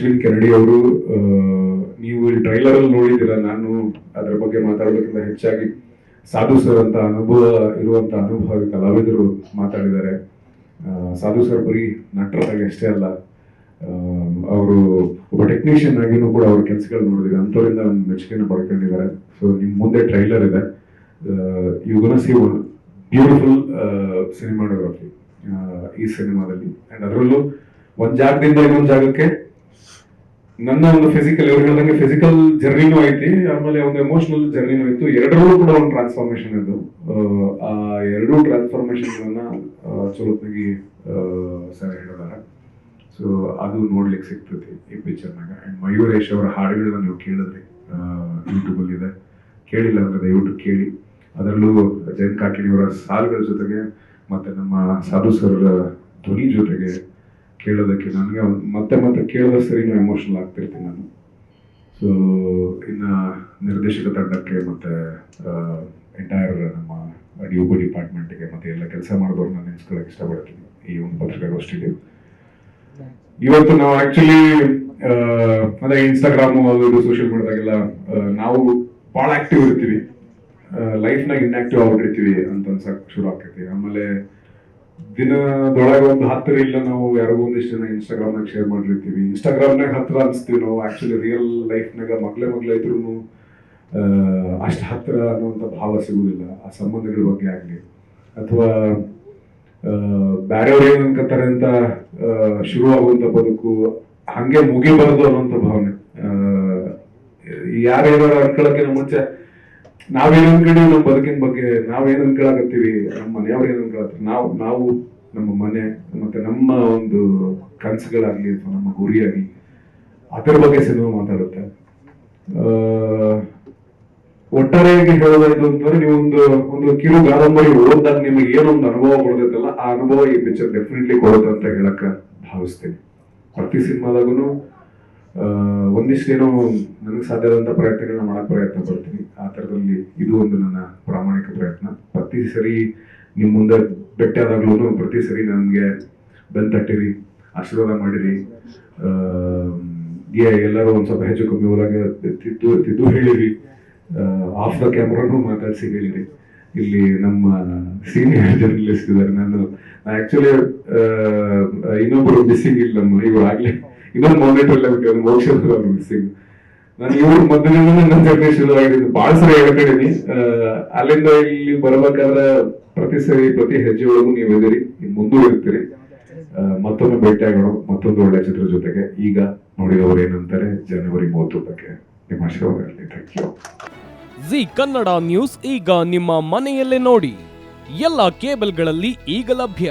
ಅಶ್ವಿನ್ ಕೆರಡಿ ಅವರು ನೀವು ಟ್ರೈಲರ್ ಅಲ್ಲಿ ನೋಡಿದ್ದೀರಾ? ನಾನು ಅದರ ಬಗ್ಗೆ ಮಾತಾಡೋದಕ್ಕಿಂತ ಹೆಚ್ಚಾಗಿ ಸಾಧು ಸರ್ ಅಂತ ಅನುಭವ ಇರುವಂತ ಅನುಭವಿ ಕಲಾವಿದರು ಮಾತಾಡಿದ್ದಾರೆ. ಸಾಧು ಸರ್ ಬರೀ ನಟರಾಗಿ ಅಷ್ಟೇ ಅಲ್ಲ ಅವರು ಒಬ್ಬ ಟೆಕ್ನಿಷಿಯನ್ ಆಗಿನೂ ಕೂಡ ಅವ್ರ ಕೆಲಸಗಳು ನೋಡಿದ್ರೆ ಅಂಥವರಿಂದ ಒಂದು ಮೆಚ್ಚುಗೆಯನ್ನು ಪಡ್ಕೊಂಡಿದ್ದಾರೆ. ಸೊ ನಿಮ್ಮ ಮುಂದೆ ಟ್ರೈಲರ್ ಇದೆ. ಯು ಗುಣ ಸಿ ಬ್ಯೂಟಿಫುಲ್ ಸಿನಿಮಾಟೋಗ್ರಫಿ ಈ ಸಿನಿಮಾದಲ್ಲಿ. ಅಂಡ್ ಅದರಲ್ಲೂ ಒಂದು ಜಾಗದಿಂದ ಇನ್ನೊಂದು ಜಾಗಕ್ಕೆ ನನ್ನ ಒಂದು ಫಿಸಿಕಲ್ ಇವ್ರು ಹೇಳ್ದಂಗೆ ಫಿಸಿಕಲ್ ಜರ್ನಿನೂ ಐತಿ, ಆಮೇಲೆ ಒಂದು ಎಮೋಷನಲ್ ಜರ್ನಿನೂ ಇತ್ತು. ಎರಡರಲ್ಲೂ ಕೂಡ ಒಂದು ಟ್ರಾನ್ಸ್ಫಾರ್ಮೇಶನ್ ಇದು ಆ ಎರಡೂ ಟ್ರಾನ್ಸ್ಫಾರ್ಮೇಶನ್ಗಳನ್ನ ಚಲೋತ್ತಾಗಿ ಸರ್ ಹೇಳಿದಾರೆ. ಸೊ ಅದು ನೋಡ್ಲಿಕ್ಕೆ ಸಿಗ್ತೈತಿ ಈ ಪಿಕ್ಚರ್ನಾಗ ಅಂಡ್ ಮಯೂರೇಶ್ ಅವರ ಹಾಡುಗಳನ್ನ ನೀವು ಕೇಳಿದ್ರಿ. ಯೂಟ್ಯೂಬಲ್ಲಿ ಇದೆ ಕೇಳಿಲ್ಲ ಅಂದ್ರೆ ದಯವಿಟ್ಟು ಕೇಳಿ. ಅದರಲ್ಲೂ ಜಯಂತ್ ಕಾಕಿಣಿಯವರ ಸಾಲುಗಳ ಜೊತೆಗೆ, ಮತ್ತೆ ನಮ್ಮ ಸಾಧು ಸರ್ ಧ್ವನಿ ಜೊತೆಗೆ ಕೇಳೋದಕ್ಕೆ ನನಗೆ ಮತ್ತೆ ಮತ್ತೆ ಕೇಳಿದ ಸರಿನೂ ಎಮೋಷನಲ್ ಆಗ್ತಿರ್ತೀನಿ ನಾನು. ಸೊ ಇನ್ನ ನಿರ್ದೇಶಕ ತಂಡಕ್ಕೆ ಮತ್ತೆ ಎಂಟೈರ್ ನಮ್ಮ ಡಿ ಒ ಡಿಪಾರ್ಟ್ಮೆಂಟ್ಗೆ ಮತ್ತೆ ಎಲ್ಲ ಕೆಲಸ ಮಾಡಿದವ್ರನ್ನ ನೆನೆಸ್ಕೊಳ್ಳೋಕೆ ಇಷ್ಟಪಡ್ತೀನಿ ಈ ಒಂದು ಪತ್ರಿಕಾಗೋಷ್ಠಿಗೆ. ಇವತ್ತು ನಾವು ಆಕ್ಚುಲಿ ಅಂದರೆ ಇನ್ಸ್ಟಾಗ್ರಾಮ್ ಅದು ಇದು ಸೋಷಿಯಲ್ ಮೀಡಿಯಾದಾಗೆಲ್ಲ ನಾವು ಭಾಳ ಆಕ್ಟಿವ್ ಇರ್ತೀವಿ. ಲೈಫ್ನಾಗ ಇನ್ಆಕ್ಟಿವ್ ಆಗ್ಬಿಟ್ಟಿರ್ತೀವಿ ಅಂತ ಅನ್ಸಕ್ಕೆ ಶುರು ಆಗ್ತೈತಿ. ಆಮೇಲೆ ದಿನದೊಳಗೆ ಒಂದು ಹತ್ತಿರ ಇಲ್ಲ ನಾವು ಯಾರಿಗೋ ಒಂದಿಷ್ಟು ಜನ ಇನ್ಸ್ಟಾಗ್ರಾಮ್ನಾಗ ಶೇರ್ ಮಾಡಿರ್ತೀವಿ. ಇನ್ಸ್ಟಾಗ್ರಾಮ್ನಾಗ ಹತ್ರ ಅನ್ಸ್ತೀವಿ ನಾವು. ಆಕ್ಚುಲಿ ರಿಯಲ್ ಲೈಫ್ನಾಗ ಮಗ್ಲೆ ಮಗ್ಲೆ ಇದ್ರೂ ಅಷ್ಟು ಹತ್ರ ಅನ್ನುವಂಥ ಭಾವ ಸಿಗುವುದಿಲ್ಲ ಆ ಸಂಬಂಧಗಳ ಬಗ್ಗೆ ಆಗಲಿ. ಅಥವಾ ಬೇರೆಯವ್ರು ಏನು ಅನ್ಕೋತಾರೆ ಅಂತ ಶುರು ಶುರುವಾಗುವಂಥ ಬದುಕು ಹಾಗೆ ಮುಗಿಬಾರ್ದು ಅನ್ನೋಂಥ ಭಾವನೆ. ಯಾರೇನಾರು ಅನ್ಕೊಳಕ್ಕಿಂತ ಮುಂಚೆ ನಾವೇನ್ ಅನ್ಕೊಂಡಿವಿ ನಮ್ಮ ಬದುಕಿನ ಬಗ್ಗೆ, ನಾವೇನ್ ಅನ್ಕೊಳಕತ್ತೀವಿ, ನಮ್ಮ ಮನೆಯವ್ರು ಏನ್ ಅನ್ಕೊಳತ್ತೀವಿ ನಾವು ನಾವು ನಮ್ಮ ಮನೆ, ಮತ್ತೆ ನಮ್ಮ ಒಂದು ಕನಸುಗಳಾಗ್ಲಿ ಅಥವಾ ನಮ್ಮ ಗುರಿಯಾಗಿ ಅದರ ಬಗ್ಗೆ ಸಿನಿಮಾ ಮಾತಾಡುತ್ತೆ. ಒಟ್ಟಾರೆಯಾಗಿ ಹೇಳೋದಾಯ್ತು ಅಂತಂದ್ರೆ ನೀವೊಂದು ಒಂದು ಒಂದು ಕಿರು ಕಾದಂಬರಿ ಓದಿದಾಗ ನಿಮಗೆ ಏನೊಂದು ಅನುಭವ ಕೊಡೋದೈತಲ್ಲ ಆ ಅನುಭವ ಈ ಪಿಕ್ಚರ್ ಡೆಫಿನೆಟ್ಲಿ ಕೊಡುತ್ತೆ ಅಂತ ಹೇಳಕ್ಕ ಭಾವಿಸ್ತೀನಿ. ಪ್ರತಿ ಸಿನಿಮಾದಾಗೂ ಒಂದಿಷ್ಟೇನೋ ನನಗೆ ಸಾಧ್ಯವಾದಂಥ ಪ್ರಯತ್ನಗಳನ್ನ ಮಾಡಕ್ ಪ್ರಯತ್ನ ಪಡ್ತೀನಿ. ಆ ಥರದಲ್ಲಿ ಇದು ಒಂದು ನನ್ನ ಪ್ರಾಮಾಣಿಕ ಪ್ರಯತ್ನ. ಪ್ರತಿ ಸರಿ ನಿಮ್ಮ ಮುಂದೆ ಭೇಟಿಯಾದಾಗ್ಲೂ ಪ್ರತಿ ಸರಿ ನನಗೆ ಬೆನ್ ತಟ್ಟಿರಿ, ಆಶೀರ್ವಾದ ಮಾಡಿರಿ. ಎಲ್ಲರೂ ಒಂದು ಸ್ವಲ್ಪ ಹೆಚ್ಚು ಕಮ್ಮಿ ಒಳಗೆ ತಿದ್ದು ತಿದ್ದು ಹೇಳಿರಿ. ಆಫ್ ದ ಕ್ಯಾಮ್ರಾನು ಮಾತಾಡಿಸಿ ಹೇಳಿರಿ. ಇಲ್ಲಿ ನಮ್ಮ ಸೀನಿಯರ್ ಜರ್ನಲಿಸ್ಟ್ ಇದ್ದಾರೆ. ನಾನು ಆ್ಯಕ್ಚುಲಿ ಇನ್ನೊಬ್ಬರು ಮಿಸ್ಸಿಂಗ್ ಇಲ್ಲ ನಮ್ಮ ಇವಾಗ್ಲೇ. ಇನ್ನೊಂದು ಮಾನಿಟರ್ ಬಿಟ್ಟು ಒಂದು ಮೋಕ್ಷ ಮಿಸ್ಸಿಂಗ್ ನಾನು ಇವ್ರ ಮೊದಲಿಂದ ನನ್ನ ಜರ್ನಿ ಶುರುವಾಗಿದ್ದು ಬಹಳ ಸರಿ ಹೇಳ್ಕೊಂಡಿನಿ ಅಲ್ಲಿಂದ ಇಲ್ಲಿ ಬರಬೇಕಾದ್ರೆ ಪ್ರತಿ ಸರಿ, ಪ್ರತಿ ಹೆಜ್ಜೆ ಒಳಗೂ ನೀವು ನೀವು ಮುಂದುವರಿತೀರಿ. ಮತ್ತೊಮ್ಮೆ ಭೇಟಿ ಆಗೋಣ, ಮತ್ತೊಂದು ಒಳ್ಳೆ ಚಿತ್ರ ಜೊತೆಗೆ. ಈಗ ನೋಡಿದವರು ಏನಂತಾರೆ, ಜನವರಿ ಮೂವತ್ತೊಂದಕ್ಕೆ ನಿಮ್ಮ ಆಶೀರ್ವಾದ ಇರಲಿ thank you Zee Kannada news ಈಗ ನಿಮ್ಮ ಮನೆಯಲ್ಲೇ ನೋಡಿ. ಎಲ್ಲ ಕೇಬಲ್ಗಳಲ್ಲಿ ಈಗ ಲಭ್ಯ.